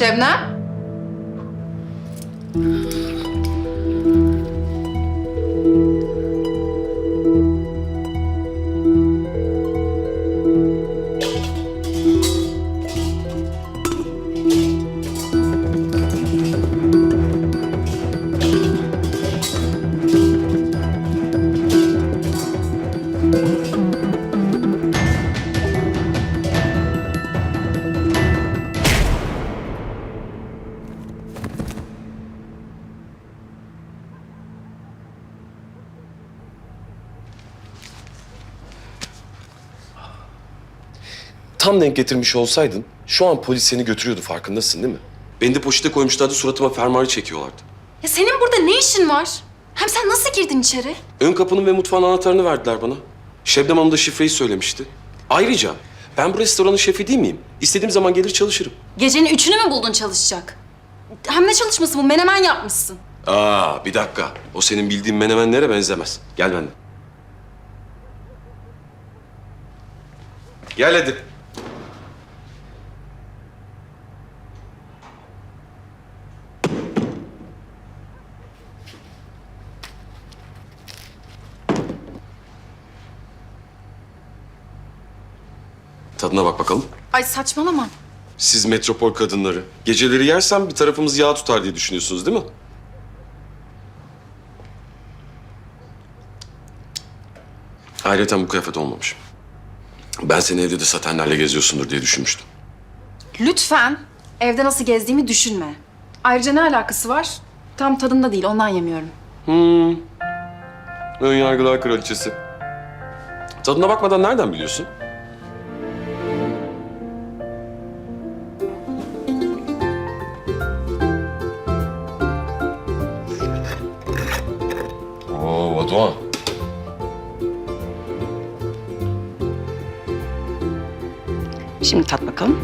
Şebnem? Tam denk getirmiş olsaydın şu an polis seni götürüyordu farkındasın değil mi? Beni de poşete koymuşlardı suratıma fermuarı çekiyorlardı. Ya senin burada ne işin var? Hem sen nasıl girdin içeri? Ön kapının ve mutfağın anahtarını verdiler bana. Şebnem Hanım da şifreyi söylemişti. Ayrıca ben bu restoranın şefi değil miyim? İstediğim zaman gelir çalışırım. Gecenin üçünü mü buldun çalışacak? Hem ne çalışması bu? Menemen yapmışsın. Aa bir dakika. O senin bildiğin menemenlere benzemez. Gel benimle. Gel hadi. Tadına bak bakalım. Ay saçmalama. Siz metropol kadınları. Geceleri yersem bir tarafımız yağ tutar diye düşünüyorsunuz değil mi? Ayrıca bu kıyafet olmamış. Ben seni evde de satenlerle geziyorsundur diye düşünmüştüm. Lütfen evde nasıl gezdiğimi düşünme. Ayrıca ne alakası var? Tam tadında değil, ondan yemiyorum. Ön yargılar kraliçesi. Tadına bakmadan nereden biliyorsun? Batuhan. Şimdi tat bakalım.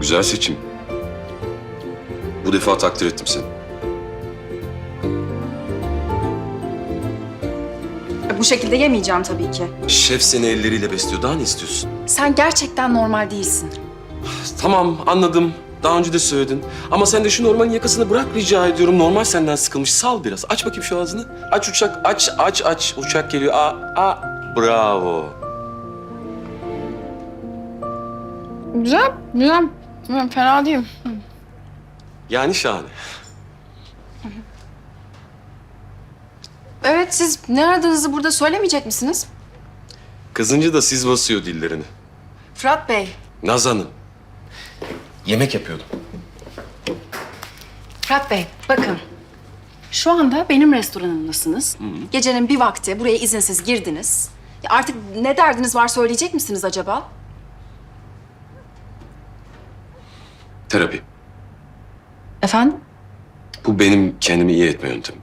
Güzel seçim. Bu defa takdir ettim seni. Şekilde yemeyeceğim tabii ki. Şef seni elleriyle besliyor. Daha ne istiyorsun? Sen gerçekten normal değilsin. Tamam anladım. Daha önce de söyledin. Ama sen de şu normalin yakasını bırak rica ediyorum. Normal senden sıkılmış. Sal biraz. Aç bakayım şu ağzını. Aç uçak. Aç aç aç. Uçak geliyor. Aa, aa. Bravo. Güzel, güzel. Fena değil. Yani şahane. Evet, siz ne aradığınızı burada söylemeyecek misiniz? Kızınca da siz basıyor dillerini. Fırat Bey, Naz Hanım. Yemek yapıyordum. Fırat Bey, bakın. Şu anda benim restoranımdasınız. Gecenin bir vakti buraya izinsiz girdiniz. Ya artık ne derdiniz var söyleyecek misiniz acaba? Terapi. Efendim? Bu benim kendimi iyi etme yöntemim.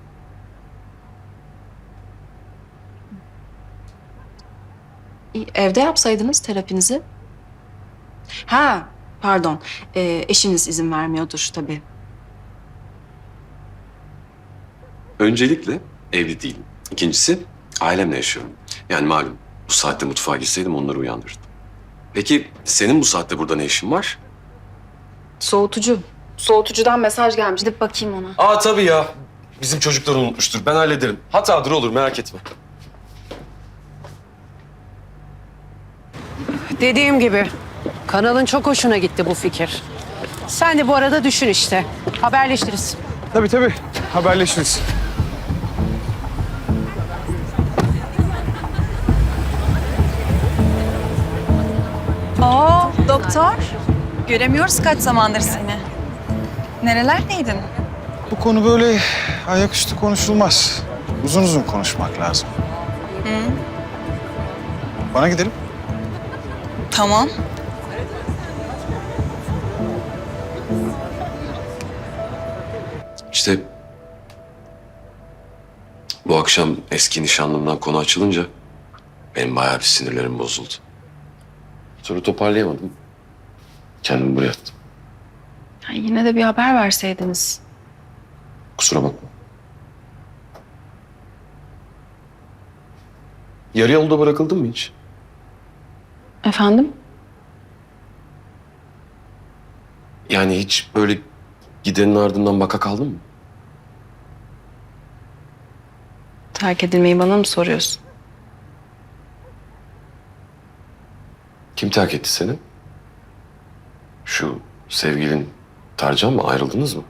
Evde yapsaydınız terapinizi. Ha, pardon. Ee, eşiniz izin vermiyordur tabii. Öncelikle evli değilim. İkincisi ailemle yaşıyorum. Yani malum bu saatte mutfağa gitseydim onları uyandırırdım. Peki senin bu saatte burada ne işin var? Soğutucu. Soğutucudan mesaj gelmiş. Gidip bakayım ona. Aa tabii ya. Bizim çocuklar unutmuştur. Ben hallederim. Hatadır olur merak etme. Dediğim gibi kanalın çok hoşuna gitti bu fikir. Sen de bu arada düşün işte. Haberleşiriz. Tabii tabii. Haberleşiriz. Oo, doktor. Göremiyoruz kaç zamandır seni. Nerelerdeydin? Bu konu böyle ayaküstü konuşulmaz. Uzun uzun konuşmak lazım. Bana gidelim. Tamam. İşte bu akşam eski nişanlımdan konu açılınca benim bayağı bir sinirlerim bozuldu. Sonra toparlayamadım. Kendimi buraya attım. Ya yine de bir haber verseydiniz. Kusura bakma. Yarı yolda bırakıldın mı hiç? Efendim? Yani hiç böyle gidenin ardından baka kaldın mı? Terk edilmeyi bana mı soruyorsun? Kim terk etti seni? Şu sevgilin Tarcan mı? Ayrıldınız mı?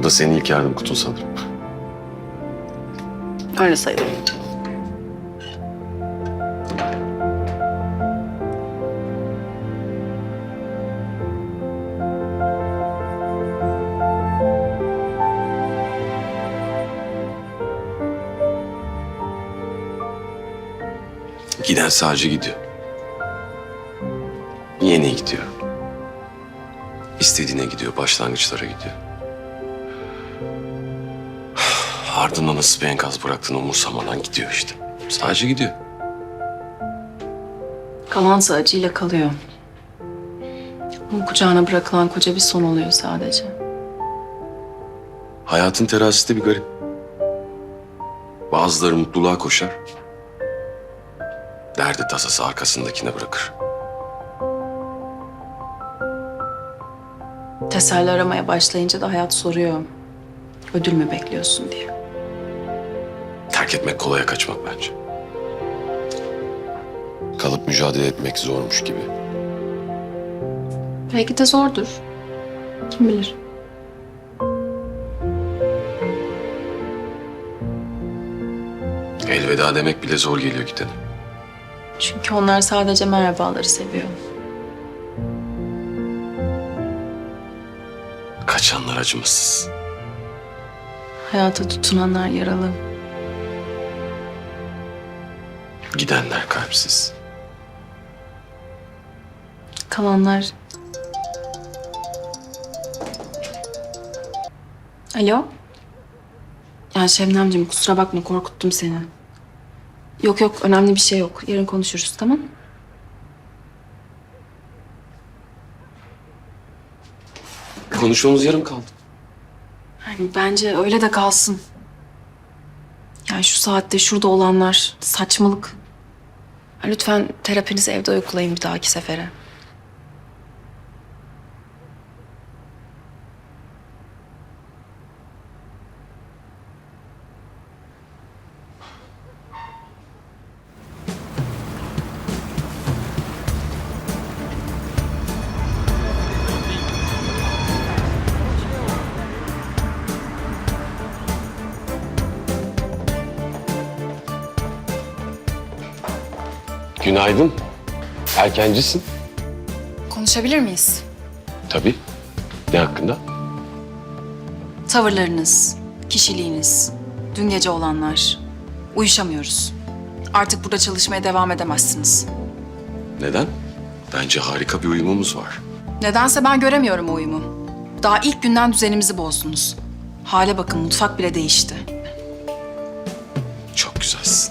Bu da senin ilk yardım kutun sanırım. Öyle sayılır. Giden sadece gidiyor. Yeni gidiyor. İstediğine gidiyor, başlangıçlara gidiyor. Ardından nasıl bir enkaz bıraktığını umursamadan gidiyor işte. Sadece gidiyor. Kalansa acıyla kalıyor. Onun kucağına bırakılan koca bir son oluyor sadece. Hayatın terazisi de bir garip. Bazıları mutluluğa koşar. Derdi tasası arkasındakine bırakır. Teselli aramaya başlayınca da hayat soruyor. Ödül mü bekliyorsun diye. Terk etmek kolaya kaçmak bence. Kalıp mücadele etmek zormuş gibi. Belki de zordur. Kim bilir? Elveda demek bile zor geliyor gidene. Çünkü onlar sadece merhabaları seviyor. Kaçanlar acımasız. Hayata tutunanlar yaralı. Gidenler kalpsiz. Kalanlar... Alo? Ya Şebnemciğim kusura bakma korkuttum seni. Yok yok önemli bir şey yok. Yarın konuşuruz tamam Konuşmamız yarım kaldı. Yani bence öyle de kalsın. Yani şu saatte şurada olanlar saçmalık. Lütfen terapinizi evde uygulayın bir dahaki sefere. Günaydın. Erkencisin. Konuşabilir miyiz? Tabii. Ne hakkında? Tavırlarınız, kişiliğiniz, dün gece olanlar. Uyuşamıyoruz. Artık burada çalışmaya devam edemezsiniz. Neden? Bence harika bir uyumumuz var. Nedense ben göremiyorum o uyumu. Daha ilk günden düzenimizi bozdunuz. Hale bakın mutfak bile değişti. Çok güzelsin.